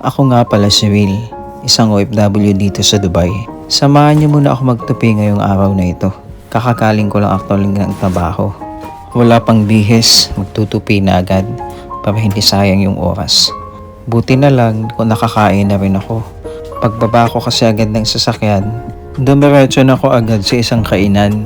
Ako nga pala si Will, isang OFW dito sa Dubai. Samahan niyo muna ako magtupi ngayong araw na ito. Kakakaling ko lang actually ng trabaho. Wala pang bihes, magtutupi na agad para hindi sayang yung oras. Buti na lang kung nakakain na rin ako. Pagbaba ko kasi agad ng sasakyan, dumiretso na ako agad sa isang kainan.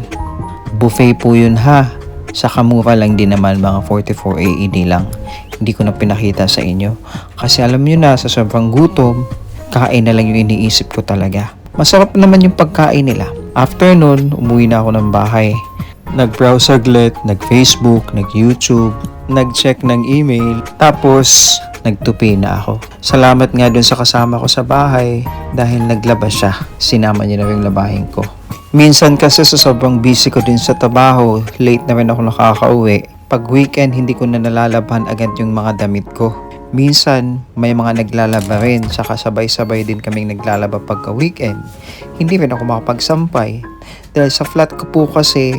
Buffet po yun ha. Sa kamura lang din naman mga 44 AED lang. Hindi ko na pinakita sa inyo. Kasi alam nyo na sa sobrang gutom, kain na lang yung iniisip ko talaga. Masarap naman yung pagkain nila. After nun, umuwi na ako ng bahay. Nag-browse saglit, nag-Facebook, nag-YouTube, nag-check ng email. Tapos, nagtupi na ako. Salamat nga dun sa kasama ko sa bahay dahil naglabas siya. Sinama niya na rin labahin ko. Minsan kasi sa sobrang busy ko din sa trabaho, late na rin ako nakakauwi. Pag weekend, hindi ko na nalalaban agad yung mga damit ko. Minsan, may mga naglalaba rin, saka sabay-sabay din kaming naglalaba pagka weekend. Hindi rin ako makapagsampay. Dahil sa flat ko po kasi,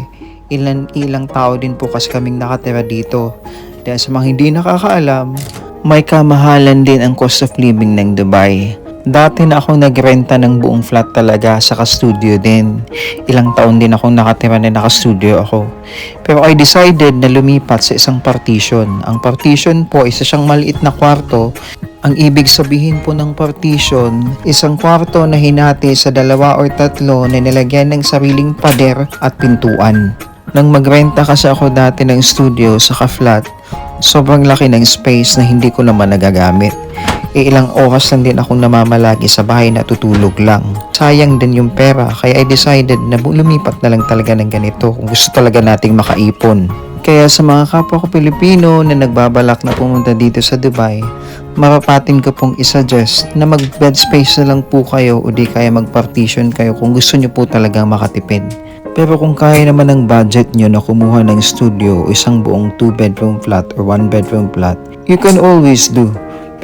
ilan ilang tao din po kasi kaming nakatira dito. Dahil sa mga hindi nakakaalam, may kamahalan din ang cost of living ng Dubai. Dati na akong nagrenta ng buong flat talaga sa studio din. Ilang taon din akong nakatira na naka-studio ako. Pero I decided na lumipat sa isang partition. Ang partition po, isa siyang maliit na kwarto. Ang ibig sabihin po ng partition, isang kwarto na hinati sa dalawa or tatlo na nilagyan ng sariling pader at pintuan. Nang magrenta kasi ako dati ng studio sa ka-flat, sobrang laki ng space na hindi ko naman nagagamit. E ilang oras lang din akong namamalagi sa bahay na tutulog lang. Sayang din yung pera kaya I decided na lumipat na lang talaga ng ganito kung gusto talaga nating makaipon. Kaya sa mga kapwa ko Pilipino na nagbabalak na pumunta dito sa Dubai, marapatin ko pong isuggest na mag bed space na lang po kayo o di kaya mag partition kayo kung gusto nyo po talagang makatipid. Pero kung kaya naman ng budget nyo na kumuha ng studio o isang buong 2 bedroom flat or 1 bedroom flat, you can always do.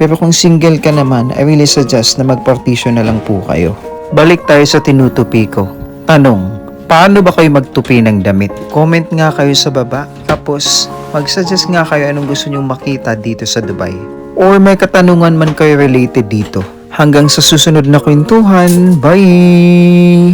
Pero kung single ka naman, I really suggest na mag-partition na lang po kayo. Balik tayo sa tinutupi ko. Tanong, paano ba kayo magtupi ng damit? Comment nga kayo sa baba. Tapos, mag-suggest nga kayo anong gusto nyong makita dito sa Dubai. Or may katanungan man kayo related dito. Hanggang sa susunod na kwentuhan. Bye!